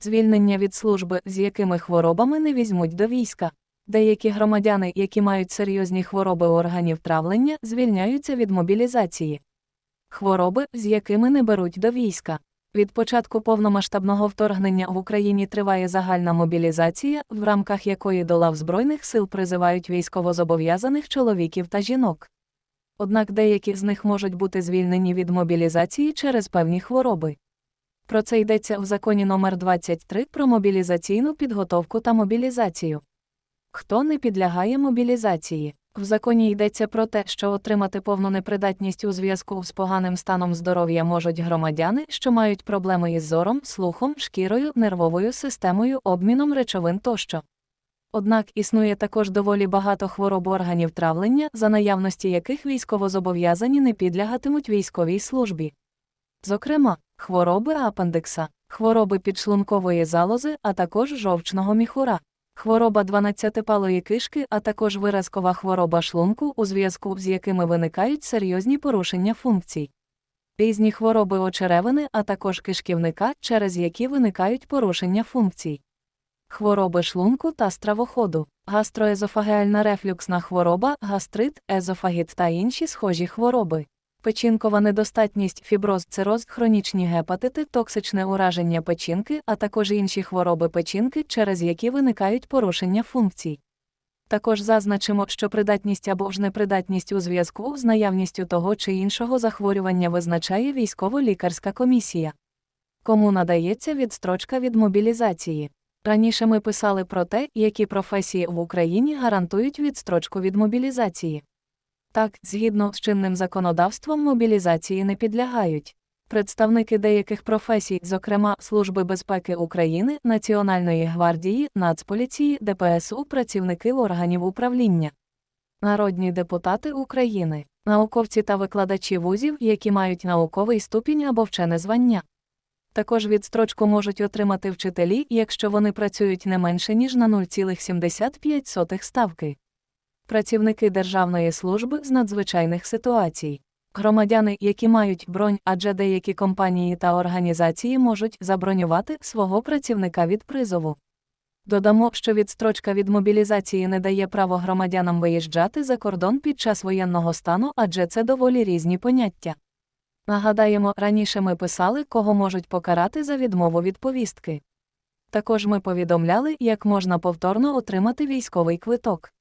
Звільнення від служби, з якими хворобами не візьмуть до війська. Деякі громадяни, які мають серйозні хвороби органів травлення, звільняються від мобілізації. Хвороби, з якими не беруть до війська. Від початку повномасштабного вторгнення в Україні триває загальна мобілізація, в рамках якої до лав Збройних сил призивають військовозобов'язаних чоловіків та жінок. Однак деякі з них можуть бути звільнені від мобілізації через певні хвороби. Про це йдеться в законі номер 23 про мобілізаційну підготовку та мобілізацію. Хто не підлягає мобілізації? В законі йдеться про те, що отримати повну непридатність у зв'язку з поганим станом здоров'я можуть громадяни, що мають проблеми із зором, слухом, шкірою, нервовою системою, обміном речовин тощо. Однак існує також доволі багато хвороб органів травлення, за наявності яких військовозобов'язані не підлягатимуть військовій службі. Зокрема, хвороби апендикса, хвороби підшлункової залози, а також жовчного міхура. Хвороба 12-палої кишки, а також виразкова хвороба шлунку, у зв'язку з якими виникають серйозні порушення функцій. Різні хвороби очеревини, а також кишківника, через які виникають порушення функцій. Хвороби шлунку та стравоходу, гастроезофагеальна рефлюксна хвороба, гастрит, езофагіт та інші схожі хвороби. Печінкова недостатність, фіброз, цироз, хронічні гепатити, токсичне ураження печінки, а також інші хвороби печінки, через які виникають порушення функцій. Також зазначимо, що придатність або ж непридатність у зв'язку з наявністю того чи іншого захворювання визначає військово-лікарська комісія. Кому надається відстрочка від мобілізації. Раніше ми писали про те, які професії в Україні гарантують відстрочку від мобілізації. Так, згідно з чинним законодавством, мобілізації не підлягають. Представники деяких професій, зокрема Служби безпеки України, Національної гвардії, Нацполіції, ДПСУ, працівники органів управління, народні депутати України, науковці та викладачі вузів, які мають науковий ступінь або вчене звання. Також відстрочку можуть отримати вчителі, якщо вони працюють не менше ніж на 0,75 ставки працівники Державної служби з надзвичайних ситуацій, громадяни, які мають бронь, адже деякі компанії та організації можуть забронювати свого працівника від призову. Додамо, що відстрочка від мобілізації не дає право громадянам виїжджати за кордон під час воєнного стану, адже це доволі різні поняття. Нагадаємо, раніше ми писали, кого можуть покарати за відмову від повістки. Також ми повідомляли, як можна повторно отримати військовий квиток.